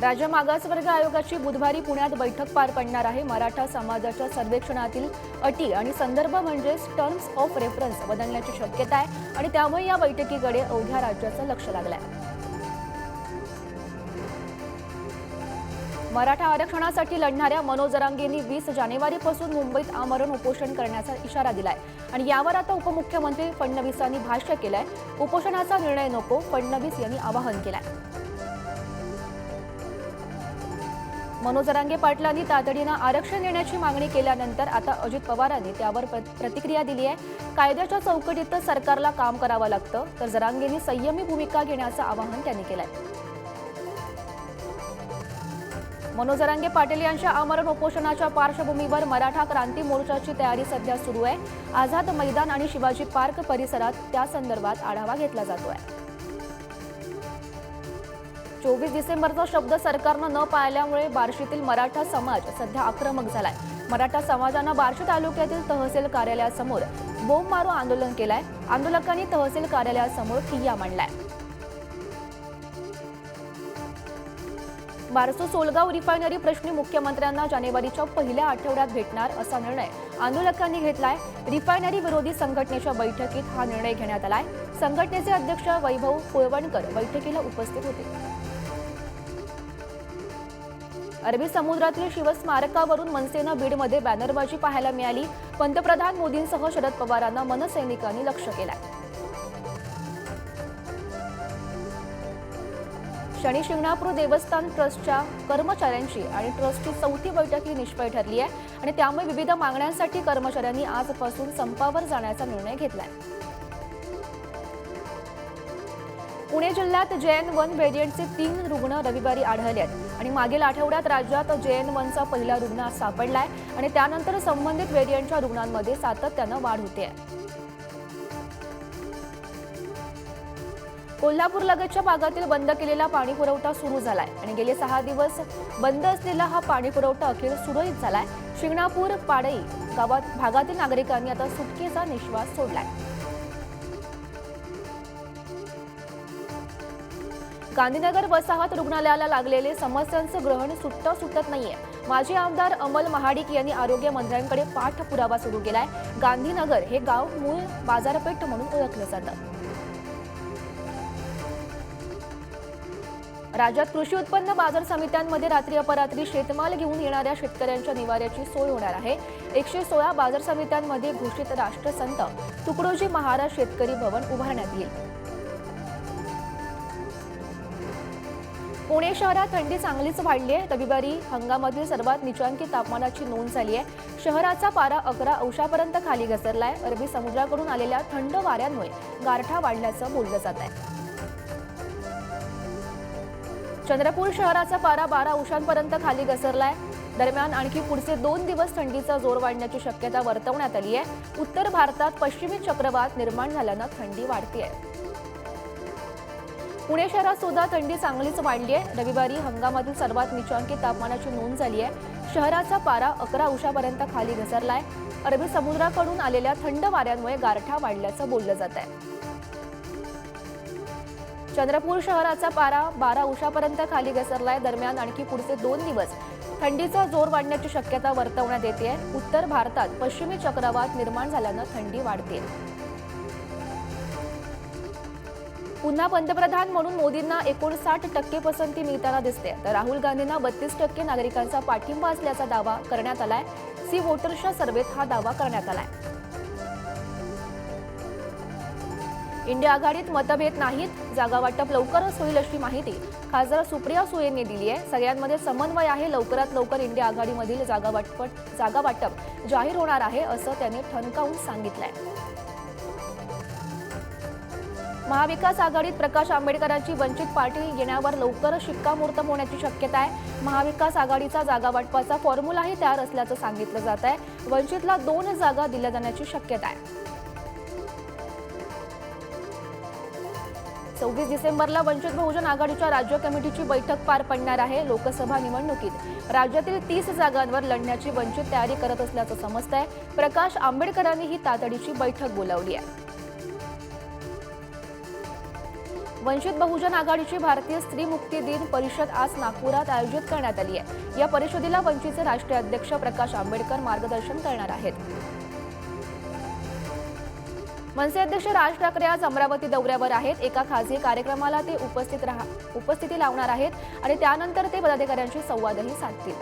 राज्य मागासवर्ग आयोगाची बुधवारी पुण्यात बैठक पार पडणार आहे. मराठा समाजाच्या सर्वेक्षणातील अटी आणि संदर्भ म्हणजेच टर्म्स ऑफ रेफरन्स बदलण्याची शक्यता आहे आणि त्यामुळे या बैठकीकडे अवघ्या राज्याचं लक्ष लागलं आहे मराठा आरक्षणासाठी लढणाऱ्या मनोज जरांगेंनी वीस जानेवारीपासून मुंबईत आमरण उपोषण करण्याचा इशारा दिलाय. आणि यावर आता उपमुख्यमंत्री फडणवीसांनी भाष्य केलंय. उपोषणाचा निर्णय नको फडणवीस यांनी आवाहन केलंय. मनोज जरांगे पाटलांनी तातडीनं आरक्षण देण्याची मागणी केल्यानंतर आता अजित पवारांनी त्यावर प्र- प्रतिक्रिया दिली आहे. कायद्याच्या चौकटीतच सरकारला काम करावं लागतं. तर जरांगेंनी संयमी भूमिका घेण्याचं आवाहन त्यांनी केलंय. मनोज जरांगे पाटील यांच्या आमरण उपोषणाच्या पार्श्वभूमीवर मराठा क्रांती मोर्चाची तयारी सध्या सुरू आहे. आझाद मैदान आणि शिवाजी पार्क परिसरात त्या संदर्भात आढावा घेतला जातो आहे चोवीस डिसेंबरचा शब्द सरकारनं न पाळल्यामुळे बार्शीतील मराठा समाज सध्या आक्रमक झालाय. मराठा समाजानं बार्शी तालुक्यातील तहसील कार्यालयासमोर बोंब मारू आंदोलन केलंय. आंदोलकांनी तहसील कार्यालयासमोर ठिय्या मांडलाय. बारसू सोलगाव रिफायनरी प्रश्नी मुख्यमंत्र्यांना जानेवारीच्या पहिल्या आठवड्यात भेटणार असा निर्णय आंदोलकांनी घेतलाय. रिफायनरी विरोधी संघटनेच्या बैठकीत हा निर्णय घेण्यात आलाय. संघटनेचे अध्यक्ष वैभव कोळवणकर बैठकीला उपस्थित होते. अरबी समुद्रातील शिवस्मारकावरून मनसेनं बीडमध्ये बॅनरबाजी पाहायला मिळाली. पंतप्रधान मोदींसह शरद पवारांना मनसैनिकांनी लक्ष केलंय. शनी शिंगणापूर देवस्थान ट्रस्टच्या कर्मचाऱ्यांची आणि ट्रस्टची चौथी बैठक ही निष्फळ ठरली आहे आणि त्यामुळे विविध मागण्यांसाठी कर्मचाऱ्यांनी आजपासून संपावर जाण्याचा निर्णय घेतला आहे पुणे जिल्ह्यात जेएन वन व्हेरियंटचे तीन रुग्ण रविवारी आढळले आहेत. आणि मागील आठवड्यात राज्यात जेएन वनचा पहिला रुग्ण सापडला आहे आणि त्यानंतर संबंधित व्हेरियंटच्या रुग्णांमध्ये सातत्यानं वाढ होते. आहे कोल्हापूर लगतच्या भागातील बंद केलेला पाणी पुरवठा सुरू झालाय आणि गेले सहा दिवस बंद असलेला हा पाणी पुरवठा अखेर सुरळीत झालाय. शिंगणापूर पाडई गावात भागातील नागरिकांनी आता सुटकेचा निश्वास सोडलाय. गांधीनगर वसाहत रुग्णालयाला लागलेले समस्यांचं ग्रहण सुटतं सुटत नाहीये. माजी आमदार अमल महाडिक यांनी आरोग्य मंत्र्यांकडे पाठपुरावा सुरू केलाय. गांधीनगर हे गाव मूळ बाजारपेठ म्हणून ओळखलं जातं. राज्यात कृषी उत्पन्न बाजार समित्यांमध्ये रात्री अपरात्री शेतमाल घेऊन येणाऱ्या शेतकऱ्यांच्या निवाऱ्याची सोय होणार आहे. एकशे सोळा बाजार समित्यांमध्ये घोषित राष्ट्रसंत तुकडोजी महाराज शेतकरी भवन उभारण्यात येईल. पुणे शहरात थंडी चांगलीच वाढली आहे. रविवारी हंगामातील सर्वात निचांकी तापमानाची नोंद झाली आहे. शहराचा पारा अकरा अंशापर्यंत खाली घसरला आहे अरबी समुद्राकडून आलेल्या थंड वाऱ्यांमुळे गारठा वाढल्याचं बोललं जात आहे. चंद्रपूर शहराचा पारा बारा अंशांपर्यंत खाली घसरला आहे दरम्यान आणखी पुढचे दोन दिवस थंडीचा जोर वाढण्याची शक्यता वर्तवण्यात आली आहे. उत्तर भारतात पश्चिमी चक्रवात निर्माण झाल्यानं थंडी वाढतीये. पुणे शहरात सुद्धा थंडी चांगलीच वाढली आहे. रविवारी हंगामातील सर्वात निचांकी तापमानाची नोंद झाली आहे. शहराचा पारा अकरा अंशापर्यंत खाली घसरलाय. अरबी समुद्राकडून आलेल्या थंड वाऱ्यांमुळे गारठा वाढल्याचं बोललं जात आहे. चंद्रपूर शहराचा पारा बारा उशापर्यंत खाली घसरलाय. दरम्यान आणखी पुढचे दोन दिवस थंडीचा जोर वाढण्याची शक्यता वर्तवण्यात येते उत्तर भारतात पश्चिमी चक्रवात निर्माण झाल्यानं थंडी वाढते पुन्हा पंतप्रधान म्हणून मोदींना एकोणसाठ टक्के पसंती मिळताना दिसते. तर राहुल गांधींना बत्तीस टक्के नागरिकांचा पाठिंबा असल्याचा दावा करण्यात आलाय. सी वोटर्सच्या सर्वेत हा दावा करण्यात आलाय. इंडिया आघाडीत मतभेद नाहीत जागा वाटप लवकरच होईल अशी माहिती खासदार सुप्रिया सुळेंनी दिली आहे. सगळ्यांमध्ये समन्वय आहे लवकरात लवकर इंडिया आघाडीमधील जागा वाटप जागा वाटप जाहीर होणार आहे असं त्यांनी ठणकावून सांगितलंय. महाविकास आघाडीत प्रकाश आंबेडकरांची वंचित पार्टी येण्यावर लवकरच शिक्कामोर्तब होण्याची शक्यता आहे. महाविकास आघाडीचा जागा वाटपाचा फॉर्म्युलाही तयार असल्याचं सांगितलं जात आहे. वंचितला दोन जागा दिल्या जाण्याची शक्यता आहे. सव्वीस डिसेंबरला वंचित बहुजन आघाडीच्या राज्य कमिटीची बैठक पार पडणार आहे लोकसभा निवडणुकीत. राज्यातील तीस जागांवर लढण्याची वंचित तयारी करत असल्याचं समजतंय. प्रकाश आंबेडकरांनी ही तातडीची बैठक बोलावली आहे. वंचित बहुजन आघाडीची भारतीय स्त्री मुक्ती दिन परिषद आज नागपुरात आयोजित करण्यात आली आहे. या परिषदेला वंचितचे राष्ट्रीय अध्यक्ष प्रकाश आंबेडकर मार्गदर्शन करणार आहेत. मनसे अध्यक्ष राज ठाकरे आज अमरावती दौऱ्यावर आहेत. एका खासगी कार्यक्रमाला ते उपस्थित राहा उपस्थिती लावणार आहेत आणि त्यानंतर ते पदाधिकाऱ्यांशी संवादही साधतील.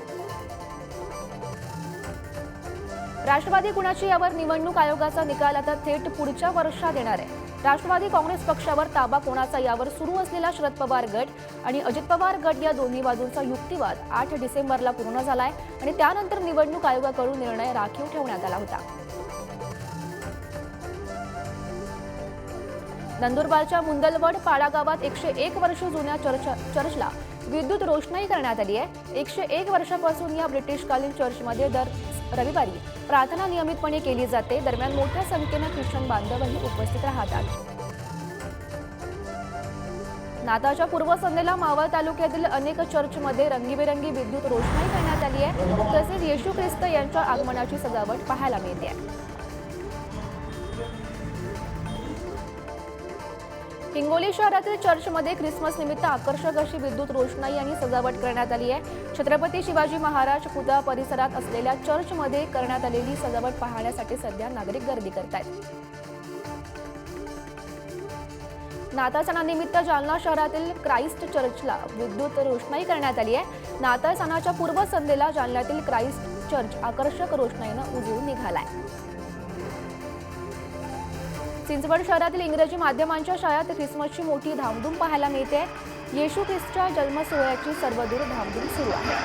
राष्ट्रवादी कुणाची यावर निवडणूक आयोगाचा निकाल आता थेट पुढच्या वर्षात येणार आहे. राष्ट्रवादी काँग्रेस पक्षावर ताबा कोणाचा यावर सुरू असलेला शरद पवार गट आणि अजित पवार गट या दोन्ही बाजूंचा युक्तिवाद आठ डिसेंबरला पूर्ण झालाय आणि त्यानंतर निवडणूक आयोगाकडून निर्णय राखीव ठेवण्यात आला होता. नंदुरबारच्या मुंदलवड पाडा गावात एकशे एक वर्ष जुन्या चर्च चर्चला विद्युत रोषणाई करण्यात आली आहे. एकशे एक वर्षापासून या ब्रिटिशकालीन चर्चमध्ये दर रविवारी प्रार्थना नियमितपणे केली जाते. दरम्यान मोठ्या संख्येनं ख्रिश्चन बांधवही उपस्थित राहतात. नाताळच्या पूर्वसंध्येला मावळ तालुक्यातील अनेक चर्चमध्ये रंगीबेरंगी विद्युत रोषणाई करण्यात आली आहे. तसेच येशू ख्रिस्त यांच्या आगमनाची सजावट पाहायला मिळते हिंगोली शहरातील चर्चमध्ये ख्रिसमस निमित्त आकर्षक अशी विद्युत रोषणाई आणि सजावट करण्यात आली आहे. छत्रपती शिवाजी महाराज पुतळा परिसरात असलेल्या चर्चमध्ये करण्यात आलेली सजावट पाहण्यासाठी सध्या नागरिक गर्दी करत आहेत नाताळ सणानिमित्त जालना शहरातील क्राइस्ट चर्चला विद्युत रोषणाई करण्यात आली आहे. नाताळ सणाच्या पूर्वसंध्येला जालन्यातील क्राइस्ट चर्च आकर्षक रोषणाईनं उजळून निघालाय. चिंचवड शहरातील इंग्रजी माध्यमांच्या शाळेत ख्रिसमसची मोठी धामधूम पाहायला मिळते. येशू ख्रिस्तच्या जन्म सोहळ्याची सर्वदूर धामधूम सुरू आहे.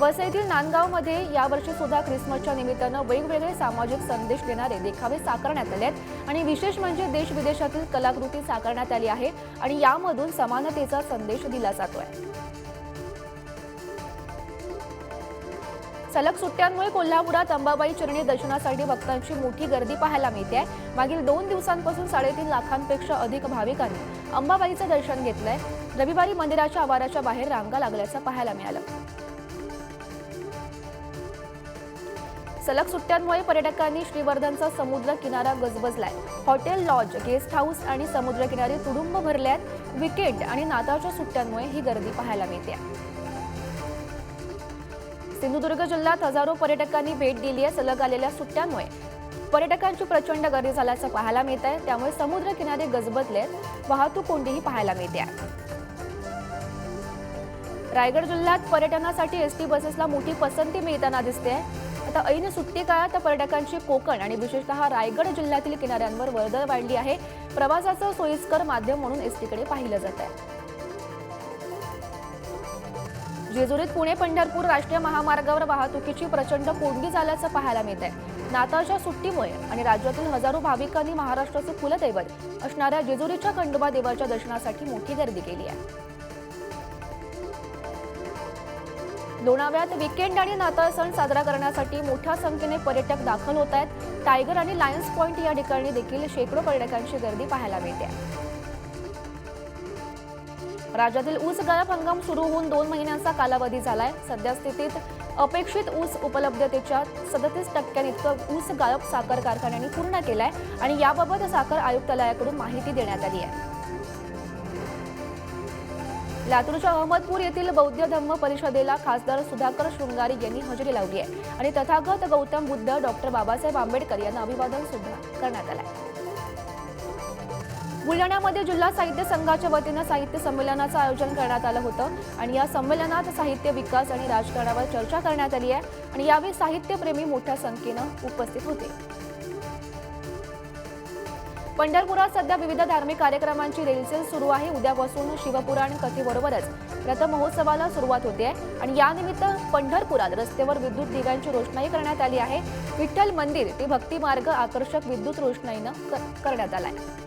वसईतील नांदगावमध्ये यावर्षी सुद्धा ख्रिसमसच्या निमित्तानं वेगवेगळे सामाजिक संदेश देणारे देखावे साकारण्यात आले आहेत आणि विशेष म्हणजे देश विदेशातील कलाकृती साकारण्यात आली आहे आणि यामधून समानतेचा संदेश दिला जातोय. सलग सुट्ट्यांमुळे कोल्हापुरात अंबाबाई चरणी दर्शनासाठी भक्तांची मोठी गर्दी पाहायला मिळते. मागील दोन दिवसांपासून साडेतीन लाखांपेक्षा अधिक भाविकांनी अंबाबाईचं दर्शन घेतलंय. रविवारी मंदिराच्या आवाराच्या बाहेर रांगा लागल्याचं पाहायला मिळालं. सलग सुट्ट्यांमुळे पर्यटकांनी श्रीवर्धनचा समुद्र किनारा गजबजलाय. हॉटेल लॉज गेस्ट हाऊस आणि समुद्रकिनारी तुडुंब भरल्यात. विकेंड आणि नाताळच्या सुट्ट्यांमुळे ही गर्दी पाहायला मिळते. सिंधुदुर्ग जिल्ह्यात हजारो पर्यटकांनी भेट दिली आहे सलग आलेल्या सुट्ट्यांमुळे. पर्यटकांची प्रचंड गर्दी झाल्याचं पाहायला मिळत आहे. त्यामुळे समुद्र किनारे गजबजलेत वाहतूक कोंडीही पाहायला मिळते रायगड जिल्ह्यात पर्यटनासाठी एसटी बसेसला मोठी पसंती मिळताना दिसते आता ऐन सुट्टी काळात पर्यटकांची कोकण आणि विशेषतः रायगड जिल्ह्यातील किनाऱ्यांवर वर्दळ वाढली आहे. प्रवासाचं सोयीस्कर माध्यम म्हणून एसटीकडे पाहिलं जात आहे. जेजुरीत पुणे पंढरपूर राष्ट्रीय महामार्गावर वाहतुकीची प्रचंड कोंडी झाल्याचं पाहायला मिळत आहे. नाताळच्या सुट्टीमुळे आणि राज्यातील हजारो भाविकांनी महाराष्ट्राचे कुलदैवत असणाऱ्या जेजुरीच्या खंडोबा देवाच्या दर्शनासाठी मोठी गर्दी केली आहे. लोणावळ्यात विकेंड आणि नाताळ सण साजरा करण्यासाठी मोठ्या संख्येने पर्यटक दाखल होत आहेत. टायगर आणि लायन्स पॉइंट या ठिकाणी देखील शेकडो पर्यटकांची गर्दी पाहायला मिळते. राज्यातील ऊस गाळप हंगाम सुरू होऊन दोन महिन्यांचा कालावधी झालाय. सध्या स्थितीत अपेक्षित ऊस उपलब्धतेच्या सदतीस टक्क्यांइतकं ऊस गाळप साखर कारखान्यांनी पूर्ण केलाय आणि याबाबत साखर आयुक्तालयाकडून माहिती देण्यात आली आहे. लातूरच्या अहमदपूर येथील बौद्ध धम्म परिषदेला खासदार सुधाकर शृंगारी यांनी हजेरी लावली आहे आणि तथागत गौतम बुद्ध डॉक्टर बाबासाहेब आंबेडकर यांना अभिवादन सुद्धा करण्यात आलं आहे बुलढाण्यामध्ये जिल्हा साहित्य संघाच्या वतीनं साहित्य संमेलनाचं आयोजन करण्यात आलं होतं. आणि या संमेलनात साहित्य विकास आणि राजकारणावर चर्चा करण्यात आली आहे. आणि यावेळी साहित्यप्रेमी मोठ्या संख्येनं उपस्थित होते. पंढरपुरात सध्या विविध धार्मिक कार्यक्रमांची रेलचेल सुरू आहे. उद्यापासून शिवपुराण कथेबरोबरच रथमहोत्सवाला सुरुवात होते. आणि यानिमित्त पंढरपुरात रस्त्यावर विद्युत दिव्यांची रोषणाई करण्यात आली आहे. विठ्ठल मंदिर ते भक्तिमार्ग आकर्षक विद्युत रोषणाईनं क- करण्यात आहे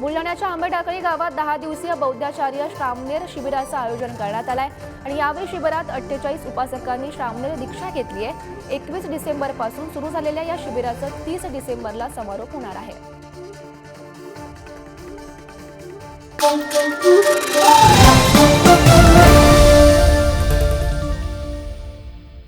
बुलढाण्याच्या आंबेटाकळी गावात दहा दिवसीय बौद्धाचार्य श्रामनेर शिबिराचं आयोजन करण्यात आलंय आणि यावेळी शिबिरात अठ्ठेचाळीस उपासकांनी श्रामनेर दीक्षा घेतली आहे. एकवीस डिसेंबरपासून सुरू झालेल्या या शिबिराचं तीस डिसेंबरला समारोप होणार आहे.